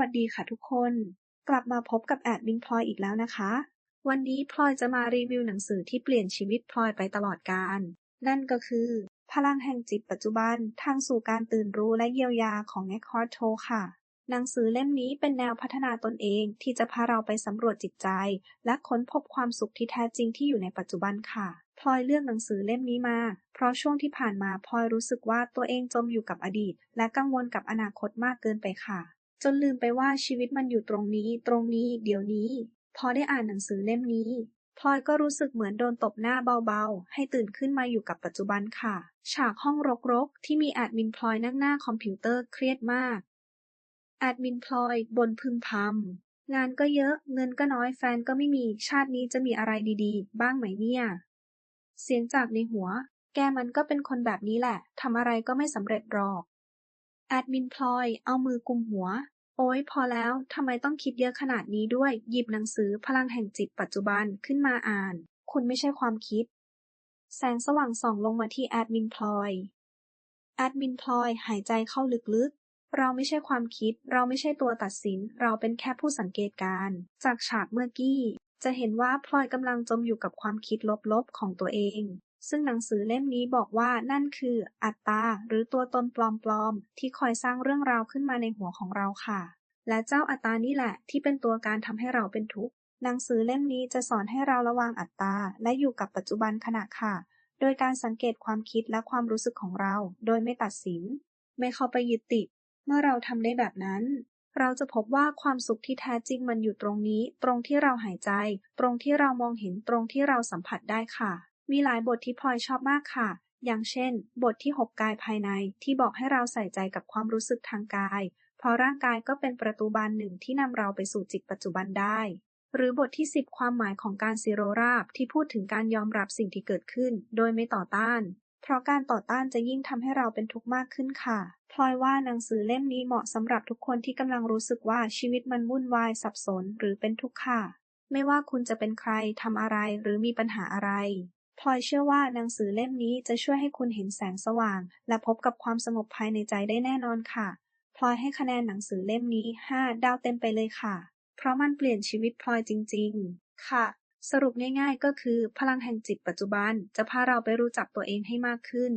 วัสดีค่ะทุกคน กลับมาพบกับแอดมินพลอยอีกแล้วนะคะ วันนี้พลอยจะมารีวิวหนังสือที่เปลี่ยนชีวิตพลอยไปตลอดกาลนั่นก็คือ พลังแห่งจิตปัจจุบันทางสู่การตื่นรู้และเยียวยาของ Eckhart Tolle ค่ะ หนังสือเล่มนี้เป็นแนวพัฒนาตนเองที่จะพาเราไปสำรวจจิตใจ และค้นพบความสุขที่แท้จริงที่อยู่ในปัจจุบันค่ะพลอยเลือกหนังสือเล่มนี้มา เพราะช่วงที่ผ่านมาพลอยรู้สึกว่าตัวเองจมอยู่กับอดีต และกังวลกับอนาคตมากเกินไปค่ะ จนลืมไปว่าชีวิตมันอยู่ตรงนี้ ตรงนี้ เดี๋ยวนี้ พอได้อ่านหนังสือเล่มนี้ พลอยก็รู้สึกเหมือนโดนตบหน้าเบาๆ ให้ตื่นขึ้นมาอยู่กับปัจจุบันค่ะ ฉากห้องรกๆ ที่มีแอดมินพลอยนั่งหน้าคอมพิวเตอร์เครียดมากแอดมินพลอยบนพึมพำงานก็เยอะ เงินก็น้อยแฟนก็ไม่มีชาตินี้จะมีอะไรดีๆ บ้างไหมเนี่ย เสียงจากในหัว แกมันก็เป็นคนแบบนี้แหละทำอะไรก็ไม่สำเร็จหรอก แอดมินพลอยเอามือกุมหัว โอ๊ย พอแล้ว ทำไมต้องคิดเยอะขนาดนี้ด้วย หยิบหนังสือพลังแห่งจิตปัจจุบันขึ้นมาอ่าน คุณไม่ใช่ความคิด แสงสว่างส่องลงมาที่แอดมินพลอย แอดมินพลอยหายใจเข้าลึกๆ เราไม่ใช่ความคิด เราไม่ใช่ตัวตัดสิน เราเป็นแค่ผู้สังเกตการณ์จากฉากเมื่อกี้ จะเห็นว่าพลอยกำลังจมอยู่กับความคิดลบๆของตัวเอง ซึ่งหนังสือเล่มนี้บอกว่านั่นคืออัตตาหรือตัวตนปลอมๆ ที่คอยสร้างเรื่องราวขึ้นมาในหัวของเราค่ะ และเจ้าอัตตานี่แหละที่เป็นตัวการทำให้เราเป็นทุกข์หนังสือเล่มนี้จะสอนให้เราระวังอัตตา และอยู่กับปัจจุบันขณะค่ะ โดยการสังเกตความคิดและความรู้สึกของเรา โดยไม่ตัดสิน ไม่เข้าไปยึดติด เมื่อเราทำได้แบบนั้น เราจะพบว่าความสุขที่แท้จริงมันอยู่ตรงนี้ ตรงที่เราหายใจ ตรงที่เรามองเห็นตรงที่เราสัมผัสได้ค่ะ มีหลายบทที่พลอยชอบมากค่ะ อย่างเช่น บทที่ 6 กายภายในที่บอกให้เราใส่ใจกับความรู้สึกทางกาย เพราะร่างกายก็เป็นประตูบานหนึ่งที่นำเราไปสู่จิตปัจจุบันได้ หรือบทที่ 10 ความหมายของการซีโรราบที่พูดถึงการยอมรับสิ่งที่เกิดขึ้น โดยไม่ต่อต้าน เพราะการต่อต้านจะยิ่งทำให้เราเป็นทุกข์มากขึ้นค่ะพลอยว่าหนังสือเล่มนี้เหมาะสำหรับทุกคนที่กำลังรู้สึกว่าชีวิตมันวุ่นวายสับสนหรือเป็นทุกข์ค่ะ ไม่ว่าคุณจะเป็นใครทำอะไรหรือมีปัญหาอะไร พลอยเชื่อว่าหนังสือเล่มนี้จะช่วยให้คุณเห็นแสงสว่าง และพบกับความสงบภายในใจได้แน่นอนค่ะ พลอยให้คะแนนหนังสือเล่มนี้ 5 ดาวเต็มไปเลยค่ะ เพราะมันเปลี่ยนชีวิตพลอยจริง ๆ ค่ะ สรุปง่าย ๆ ก็คือพลังแห่งจิตปัจจุบันจะพาเราไปรู้จักตัวเองให้มากขึ้น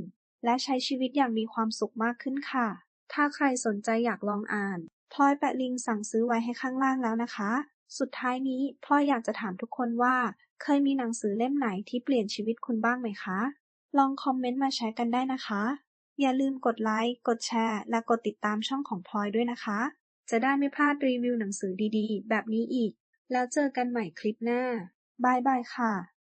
และใช้ชีวิตอย่างมีความสุขมากขึ้นค่ะ ถ้าใครสนใจอยากลองอ่าน พลอยแปะลิงก์สั่งซื้อไว้ให้ข้างล่างแล้วนะคะ สุดท้ายนี้พลอยอยากจะถามทุกคนว่า เคยมีหนังสือเล่มไหนที่เปลี่ยนชีวิตคุณบ้างไหมคะ ลองคอมเมนต์มาแชร์กันได้นะคะ อย่าลืมกดไลค์ กดแชร์ และกดติดตามช่องของพลอยด้วยนะคะ จะได้ไม่พลาดรีวิวหนังสือดีๆ แบบนี้อีก แล้วเจอกันใหม่คลิปหน้าบายบายค่ะ